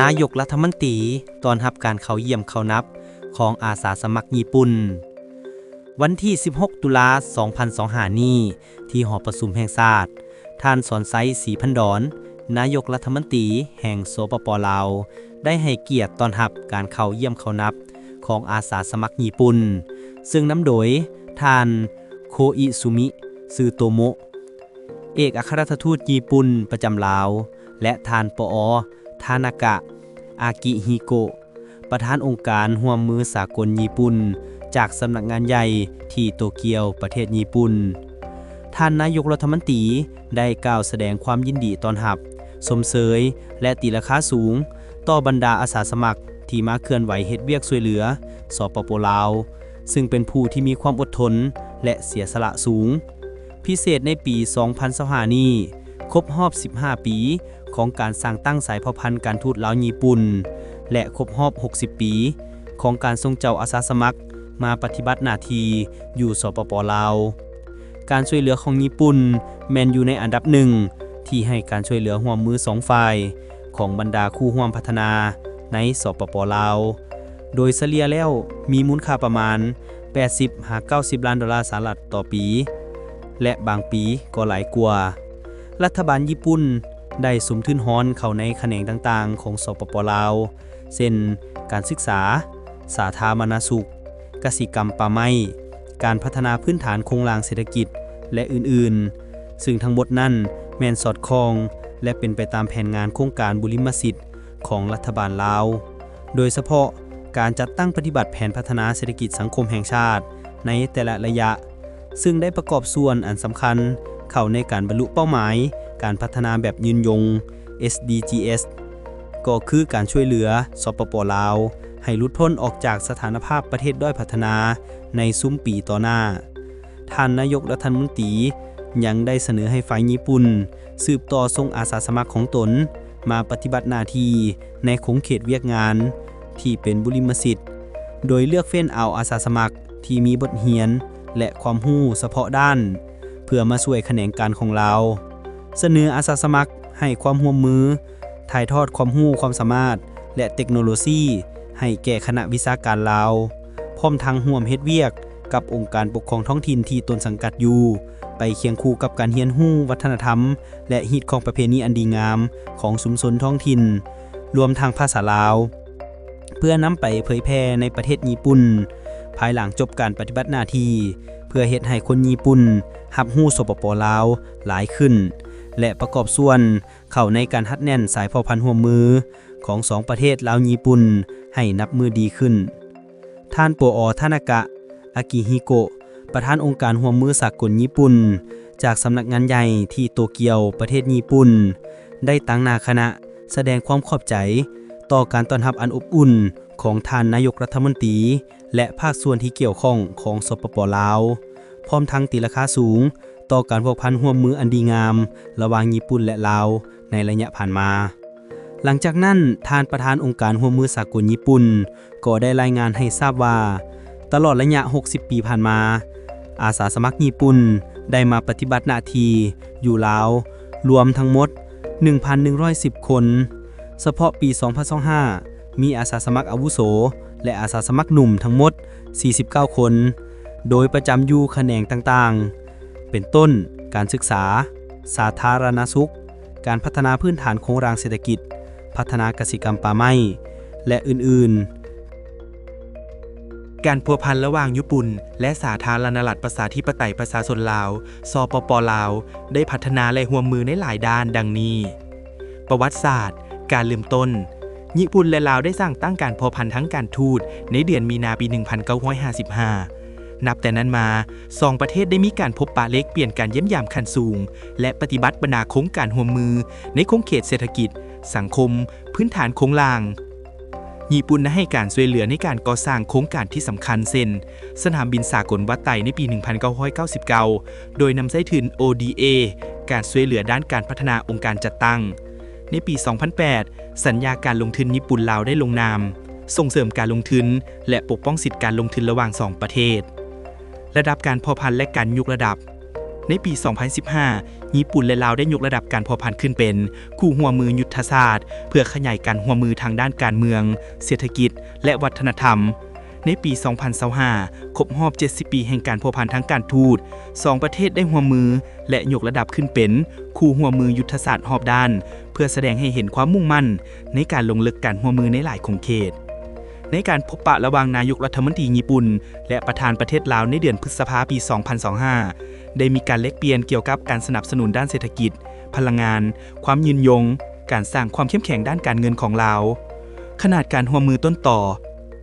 นายกรัฐมนตรีตอนรับการเข้าเยี่ยมเข้านับของอาสาสมัครญี่ปุ่น วันที่ 16 ตุลา 2025 นี้ ที่หอประชุมแห่งชาติท่านสอนไซสีพันดอน นายกรัฐมนตรีแห่งโสปปลาว ได้ให้เกียรติตอนรับการเข้าเยี่ยมเข้านับของอาสาสมัครญี่ปุ่น ซึ่งนำโดยท่านโคอิซุมิซือโตโมะเอกอัครราชทูตญี่ปุ่นประจำลาว และทานปอ ทานากะ อากิฮิโกะ ประธานองค์การห่วมมือสากลญี่ปุ่น จากสำนักงานใหญ่ที่โตเกียวประเทศญี่ปุ่น ท่านนายกรัฐมนตรีได้กล่าวแสดงความยินดีต้อนรับ สมเสยและตีราคาสูง ต่อบรรดาอาสาสมัครที่มาเคลื่อนไหวเฮ็ดเวียกช่วยเหลือสปปลาว ซึ่งเป็นผู้ที่มีความอดทนและเสียสละสูง พิเศษในปี 2025 นี้ ครบรอบ 15 ปี ของการสร้างตั้งสายเผ่าพันธุ์การทูตลาวญี่ปุ่น และครบรอบ 60 ปี ของการทรงเจ้าอาสาสมัคร มาปฏิบัติหน้าที่อยู่สปปลาว การช่วยเหลือของญี่ปุ่น แมนอยู่ในอันดับหนึ่งที่ให้การช่วยเหลือห่วมมือสองฝ่าย ของบรรดาคู่ห่วมพัฒนาในสปปลาว โดยเฉลี่ยแล้วมีมูลค่าประมาณ 80หา90 ล้านดอลลาร์สหรัฐต่อปี และบางปีก็หลายกว่า รัฐบาลญี่ปุ่น ได้สมทุนฮ้อนเข้าในแขนงต่างๆ ของสปปลาวเช่นการศึกษา สาธารณสุข กสิกรรมป่าไม้ การพัฒนาพื้นฐานโครงลางเศรษฐกิจ และอื่นๆ ซึ่งทั้งหมดนั้นแมนสอดคล้อง และเป็นไปตามแผนงานโครงการบุริมสิทธิ์ของรัฐบาลลาว โดยเฉพาะการจัดตั้งปฏิบัติแผนพัฒนาเศรษฐกิจสังคมแห่งชาติ ในแต่ละระยะ ซึ่งได้ประกอบส่วนอันสำคัญเข้าในการบรรลุเป้าหมาย การพัฒนาแบบยืนยง SDGs ก็คือการช่วยเหลือสปปลาว ให้ลุดพ้นออกจากสถานภาพประเทศด้อยพัฒนาในซุ้มปีต่อหน้า ท่านนายกรัฐมนตรียังได้เสนอให้ฝ่ายญี่ปุ่น สืบต่อทรงอาสาสมัครของตน มาปฏิบัติหน้าที่ในขงเขตเวียกงาน ที่เป็นบุริมสิทธิ์ โดยเลือกเฟ้นเอาอาสาสมัครที่มีบทเรียน และความรู้เฉพาะด้าน เพื่อมาช่วยแขนงการของเรา เสนออาสาสมัครให้ความร่วมมือ ถ่ายทอดความรู้ความสามารถ และเทคโนโลยีให้แก่คณะวิชาการลาว พร้อมทั้งห่วมเฮ็ดเวียก กับองค์การปกครองท้องถิ่นที่ตนสังกัดอยู่ ไปเคียงคู่กับการเรียนรู้วัฒนธรรม และฮิตของประเพณีอันดีงามของชุมชนท้องถิ่น รวมทางภาษาลาว เพื่อนำไปเผยแพร่ในประเทศญี่ปุ่น ภายหลังจบการปฏิบัติหน้าที่ เพื่อเฮ็ดให้คนญี่ปุ่นหับหู้สปปลาวหลายขึ้น และประกอบส่วนเข้าในการฮัดแน่นสายเผ่าพันธุ์ร่วมมือของสองประเทศลาวญี่ปุ่นให้นับมือดีขึ้น ท่านปออทานากะ อากิฮิโกะ ประธานองค์การร่วมมือสากลญี่ปุ่น จากสำนักงานใหญ่ที่โตเกียวประเทศญี่ปุ่น ได้ตั้งนาคณะแสดงความขอบใจ ต่อการต้อนรับอันอบอุ่นของท่านนายกรัฐมนตรี และภาคส่วนที่เกี่ยวข้องของสปปลาว พร้อมทั้งตีราคาสูง ต่อการพวกพันร่วมมืออันดีงาม ระหว่างญี่ปุ่นและลาวในระยะผ่านมา หลังจากนั้นทานประธานองค์การร่วมมือสากลญี่ปุ่น ก็ได้รายงานให้ทราบว่า ตลอดระยะ 60 ปีผ่านมา อาสาสมัครญี่ปุ่นได้มาปฏิบัติหน้าที่อยู่ลาว รวมทั้งหมด 1,110 คน เฉพาะปี 2025 มีอาสาสมัครอาวุโส และอาสาสมัครหนุ่มทั้งหมด 49 คน โดยประจำอยู่แขนงต่างๆ เป็นต้น การศึกษา สาธารณสุข การพัฒนาพื้นฐานโครงรางเศรษฐกิจ พัฒนากสิกรรมป่าไม้ และอื่นๆ การพัวพันระหว่างญี่ปุ่น และสาธารณรัฐประชาธิปไตยประชาชนลาว สปปลาว ได้พัฒนาและห่วมมือในหลายด้านดังนี้ ประวัติศาสตร์ การเริ่มต้นญี่ปุ่นและลาวได้สร้างตั้งการพัวพันทั้งการทูตในเดือนมีนาปี 1955 นับแต่นั้นมาสองประเทศได้มีการพบปะเล็กเปลี่ยนการเยี่ยมยามคันสูง และปฏิบัติบรรณาโครงการห่วมมือ ในโครงเขตเศรษฐกิจ สังคม พื้นฐานโครงลาง ญี่ปุ่นได้ให้การช่วยเหลือในการก่อสร้างโครงการที่สำคัญเช่นสนามบินสากลวัดไตในปี 1999 โดยนำใช้ทุน ODA การช่วยเหลือด้านการพัฒนาองค์การจัดตั้ง ในปี 2008 สัญญาการลงทุนญี่ปุ่นลาวได้ลงนามส่งเสริมการลงทุน และปกป้องสิทธิการลงทุนระหว่างสองประเทศ ระดับการพอพันและการยกระดับ ในปี 2015 ญี่ปุ่นและลาวได้ยกระดับการพอพันขึ้นเป็น คู่หัวมือยุทธศาสตร์ เพื่อขยายการหัวมือทางด้านการเมือง เศรษฐกิจ และวัฒนธรรม ในปี 2025ครบรอบ 70 ปีแห่งการพัวพันทางการทูตสองประเทศได้หัวมือ และยกระดับขึ้นเป็น คู่หัวมือยุทธศาสตร์หอบด้าน เพื่อแสดงให้เห็นความมุ่งมั่น ในการลงลึกการหัวมือในหลายคงเขต ในการพบปะระหว่างนายกรัฐมนตรีญี่ปุ่น และประธานประเทศลาวในเดือนพฤษภาปี 2025 ได้มีการเล็กเปลี่ยนเกี่ยวกับการสนับสนุนด้านเศรษฐกิจ พลังงาน ความยืนยง การสร้างความเข้มแข็งด้านการเงินของลาว ขนาดการหัวมือต้นต่อ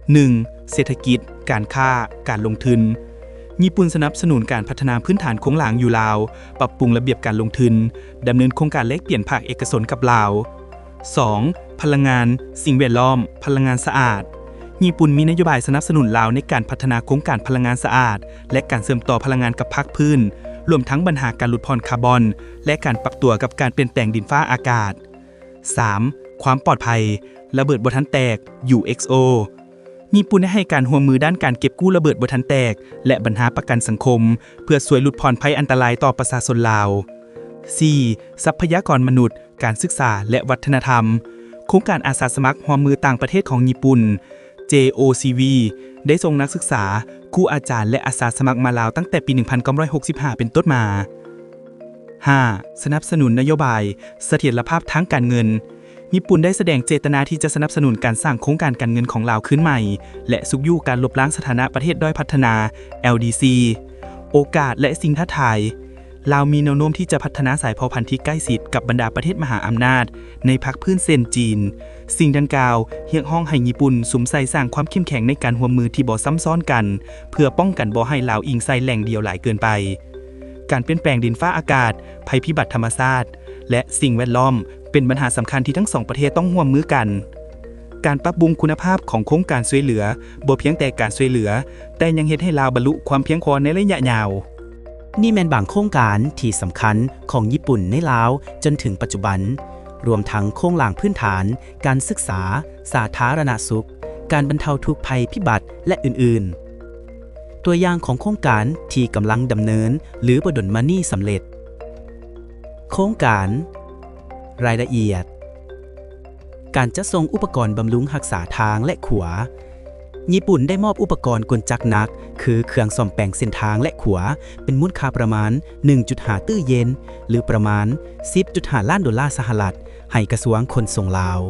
1. เศรษฐกิจ การค้า การลงทุน ญี่ปุ่นสนับสนุนการพัฒนาพื้นฐานโครงหลังอยู่ลาว ปรับปรุงระเบียบการลงทุนดำเนินโครงการเล็กเปลี่ยนภาคเอกชนกับลาว 2. พลังงาน สิ่งแวดล้อม พลังงานสะอาด ญี่ปุ่นมีนโยบายสนับสนุนลาวในการพัฒนาโครงการพลังงานสะอาด และการเสริมต่อพลังงานกับภาคพื้น รวมทั้งปัญหาการหลุดพรคาร์บอน และการปรับตัวกับการเปลี่ยนแปลงดินฟ้าอากาศ 3. ความปลอดภัย ระเบิดบทันแตก UXO ญี่ปุ่นได้ให้การห่วงมือด้านการเก็บกู้ระเบิดบทันแตก และปัญหาประกันสังคม เพื่อช่วยหลุดพรภัยอันตรายต่อประชาชนลาว 4. ทรัพยากรมนุษย์ การศึกษาและวัฒนธรรม โครงการอาสาสมัครหัวมือต่างประเทศของญี่ปุ่น JOCV ได้ส่งนักศึกษาครูอาจารย์และอาสาสมัครมาลาวตั้งแต่ปี 1965 เป็นต้นมา 5. สนับสนุนนโยบาย เสถียรภาพทางการเงิน ญี่ปุ่นได้แสดงเจตนาที่จะสนับสนุนการสร้างโครงการการเงินของลาวขึ้นใหม่ และสุกยู่การลบล้างสถานะประเทศด้อยพัฒนา LDC โอกาสและสิ่งท้าทายลาวมีแนวโน้มที่จะพัฒนาสายเผ่าพันธุ์ที่ใกล้ชิดกับบรรดาประเทศมหาอำนาจ ในพักพื้นเซนจีน สิ่งดังกล่าวเรียกห้องให้ญี่ปุ่นสุมใส่สร้างความเข้มแข็งในการหัวมือที่บ่ซ้ำซ้อนกัน เพื่อป้องกันบ่ให้ลาวอิงใส่แหล่งเดียวหลายเกินไป การเปลี่ยนแปลงดินฟ้าอากาศ ภัยพิบัติธรรมชาติ และสิ่งแวดล้อม เป็นปัญหาสำคัญที่ทั้งสองประเทศต้องร่วมมือกันการปรับปรุงคุณภาพของโครงการช่วยเหลือบ่เพียงแต่การช่วยเหลือ แต่ยังเฮ็ดให้ลาวบรรลุความเพียงพอในระยะยาว นี่แมนบางโครงการที่สำคัญของญี่ปุ่นในลาวจนถึงปัจจุบัน รวมทั้งโครงหลังพื้นฐาน การศึกษา สาธารณสุข การบรรเทาทุกภัยพิบัติและอื่นๆ ตัวอย่างของโครงการที่กำลังดำเนิน หรือบดลมานี่สำเร็จ โครงการ รายละเอียด การจะส่งอุปกรณ์บำรุงรักษาทางและขัวญี่ปุ่นได้มอบอุปกรณ์กลจักรนัก คือเครื่องซ่อมแปลงเส้นทางและขัว เป็นมูลค่าประมาณ 1.5 ตื้อเยน หรือประมาณ 10.5 ล้านดอลลาร์สหรัฐ ให้กระทรวงขนส่งลาว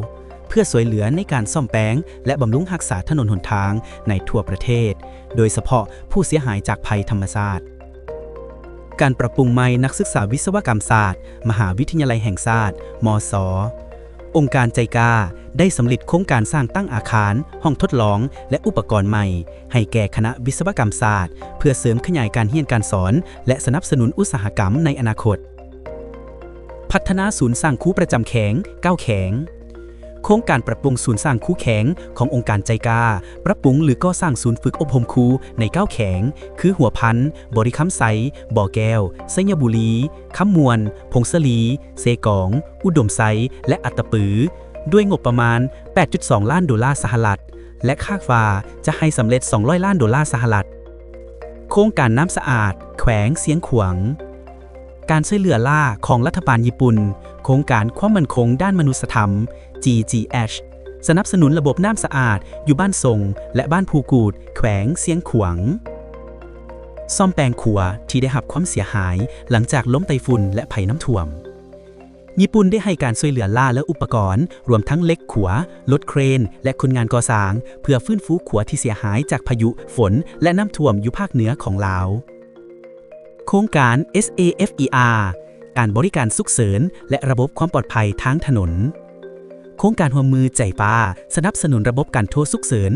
เพื่อสวยเหลือในการซ่อมแปลงและบำรุงรักษาถนนหนทางในทั่วประเทศ โดยเฉพาะผู้เสียหายจากภัยธรรมชาติการปรับปรุงใหม่นักศึกษาวิศวกรรมศาสตร์ มหาวิทยาลัยแห่งชาติมศองค์การใจกาได้สำเร็จโครงการสร้างตั้งอาคาร ห้องทดลอง และอุปกรณ์ใหม่ ให้แก่คณะวิศวกรรมศาสตร์ เพื่อเสริมขยายการเรียนการสอน และสนับสนุนอุตสาหกรรมในอนาคต พัฒนาศูนย์สร้างคูประจำแข็งก้าวแข็งโครงการปรับปรุงศูนย์สร้างคูแข็งขององค์การใจกา ปรับปรุงหรือก็สร้างศูนย์ฝึกอบรมครูในก้าวแข็ง คือหัวพันธ์บริคัมไซบ่อแก้วไซยบุรีคำมวน พงศลี เซกอง อุดมไซ และอัตตปือ ด้วยงบประมาณ 8.2 ล้านดอลลาร์สหรัฐ และค่าฟ้าจะให้สำเร็จ 200 ล้านดอลลาร์สหรัฐ โครงการน้ำสะอาด แขวงเสียงขวง การช่วยเหลือล่าของรัฐบาลญี่ปุ่น โครงการความมั่นคงด้านมนุษยธรรม GGH สนับสนุนระบบน้ำสะอาด อยู่บ้านทรง และบ้านภูกูด แขวงเสียงขวง ซ่อมแปลงขัวที่ได้รับความเสียหายหลังจากล้มไต้ฝุ่นและภัยน้ำท่วม ญี่ปุ่นได้ให้การช่วยเหลือล่าและอุปกรณ์ รวมทั้งเล็กขัวรถเครน และคนงานก่อสร้าง เพื่อฟื้นฟูขัวที่เสียหายจากพายุฝน และน้ำท่วมอยู่ภาคเหนือของลาว โครงการ SAFER การบริการสุขเสริญ และระบบความปลอดภัยทางถนน โครงการหัวมือใจป้า สนับสนุนระบบการโทรสุขเสริญ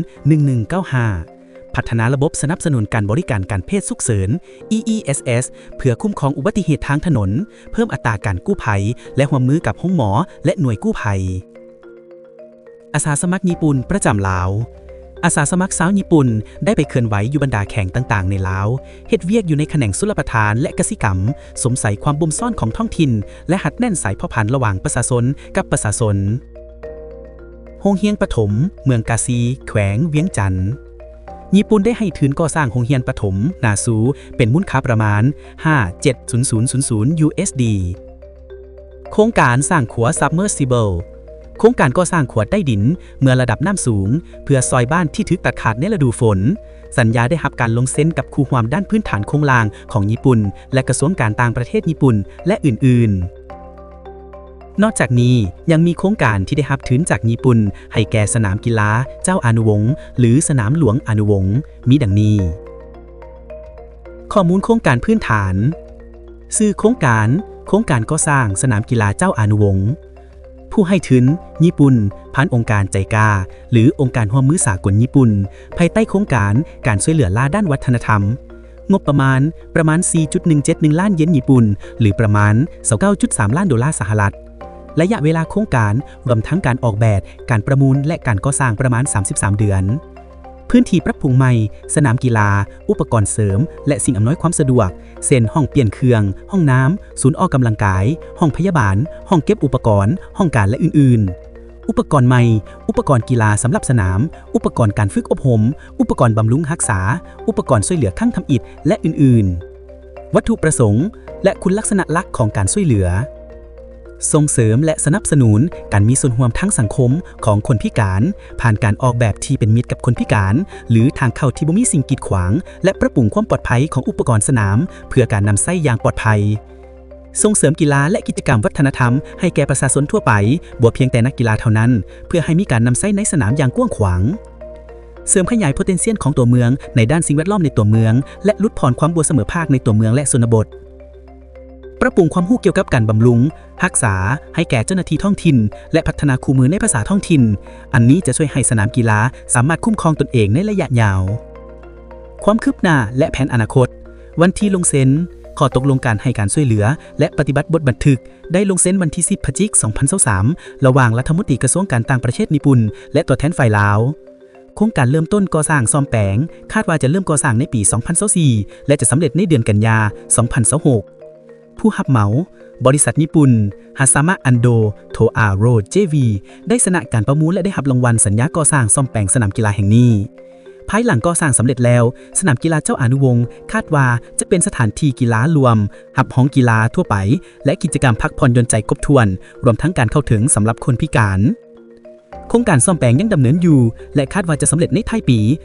1195 พัฒนาระบบสนับสนุนการบริการการเพศสุขเสริญ EESS เพื่อคุ้มครองอุบัติเหตุทางถนน เพิ่มอัตราการกู้ภัย และหัวมือกับห้องหมอ และหน่วยกู้ภัย อาสาสมัครญี่ปุ่นประจำลาว อาสาสมัครสาวญี่ปุ่นได้ไปเคลื่อนไหวอยู่บรรดาแข่งต่างๆ ในลาวเฮ็ดเวียกอยู่ในแขนงสุลประทานและกสิกรรม สมใส่ความบ่มซ่อนของท้องถิ่น และหัดแน่นสายพ่อพันธุ์ระหว่างประชาชนกับประชาชนโฮงเฮียงปฐม เมืองกาซี แขวง เวียงจันทน์ญี่ปุ่นได้ให้ทุนก่อสร้างโรงเรียนประถมนาซู เป็นมูลค่าประมาณ 57000 USD โครงการสร้างขัว Submersible โครงการก่อสร้างขวดใต้ดิน เมื่อระดับน้ำสูง เพื่อซอยบ้านที่ถึกตัดขาดในฤดูฝน สัญญาได้รับการลงเซ็นกับคู่ความด้านพื้นฐานโครงลางของญี่ปุ่น และกระทรวงการต่างประเทศญี่ปุ่น และอื่น ๆนอกจากนี้ยังมีโครงการที่ได้รับทุนจากญี่ปุ่น ให้แก่สนามกีฬาเจ้าอนุวงศ์หรือสนามหลวงอนุวงศ์มีดังนี้ ข้อมูลโครงการพื้นฐานสื่อโครงการ โครงการก่อสร้างสนามกีฬาเจ้าอนุวงศ์ ผู้ให้ทุนญี่ปุ่นผ่านองค์การใจกา หรือองค์การร่วมมือสากลญี่ปุ่น ภายใต้โครงการการช่วยเหลือล่าด้านวัฒนธรรม งบประมาณประมาณ 4.171 ล้านเยนญี่ปุ่น หรือประมาณ 29.3 ล้านดอลลาร์สหรัฐระยะเวลาโครงการรวมทั้งการออกแบบ การประมูลและการก่อสร้างประมาณ 33 เดือน พื้นที่ปรับปรุงใหม่ สนามกีฬา อุปกรณ์เสริม และสิ่งอำนวยความสะดวกเช่นห้องเปลี่ยนเครื่อง ห้องน้ำ ศูนย์ออกกำลังกาย ห้องพยาบาล ห้องเก็บอุปกรณ์ ห้องการและอื่น ๆอุปกรณ์ใหม่ อุปกรณ์กีฬาสำหรับสนาม อุปกรณ์การฝึกอบรม อุปกรณ์บำรุงรักษา อุปกรณ์ช่วยเหลือข้งทำอิฐและอื่น ๆ วัตถุประสงค์ และคุณลักษณะลักษณ์ของการช่วยเหลือ ส่งเสริมและสนับสนุนการมีส่วนร่วมทั้งสังคมของคนพิการ ผ่านการออกแบบที่เป็นมิตรกับคนพิการ หรือทางเข้าที่บ่มีสิ่งกีดขวาง และปรับปรุงความปลอดภัยของอุปกรณ์สนาม เพื่อการนำไส้อย่างปลอดภัยส่งเสริมกีฬาและกิจกรรมวัฒนธรรมให้แก่ประชาชนทั่วไปบ่เพียงแต่นักกีฬาเท่านั้น เพื่อให้มีการนำไส้ในสนามอย่างกว้างขวางเสริมขยาย potential ของตัวเมืองในด้านสิ่งแวดล้อมในตัวเมือง และลดผ่อนความบัวเสมอภาคในตัวเมืองและชนบท ปรับปรุงความรู้เกี่ยวกับการบำรุง รักษาให้แก่เจ้าหน้าที่ท้องถิ่น และพัฒนาคู่มือในภาษาท้องถิ่น อันนี้จะช่วยให้สนามกีฬาสามารถคุ้มครองตนเองในระยะยาว ความคืบหน้าและแผนอนาคต วันที่ลงเซ็นขอตกลงการให้การช่วยเหลือ และปฏิบัติบทบันทึก ได้ลงเซ็นวันที่ 10พฤศจิกายน2023ระหว่างรัฐมนตรีกระทรวงการต่างประเทศญี่ปุ่น และตัวแทนฝ่ายลาวโครงการเริ่มต้นก่อสร้างซ่อมแปลง คาดว่าจะเริ่มก่อสร้างในปี 2024 และจะสำเร็จในเดือนกันยา 2026 ผู้รับเหมา บริษัทญี่ปุ่นฮาซามะอันโด โทอาโรเจวี ได้ชนะการประมูลและได้รับรางวัลสัญญาก่อสร้างซ่อมแปลงสนามกีฬาแห่งนี้ ภายหลังก่อสร้างสำเร็จแล้ว สนามกีฬาเจ้าอานุวงศ์คาดว่าจะเป็นสถานที่กีฬารวม หับห้องกีฬาทั่วไป และกิจกรรมพักผ่อนยนใจครบถ้วน รวมทั้งการเข้าถึงสำหรับคนพิการโครงการซ่อมแปลงยังดำเนินอยู่ และคาดว่าจะสำเร็จในท้ายปี 2026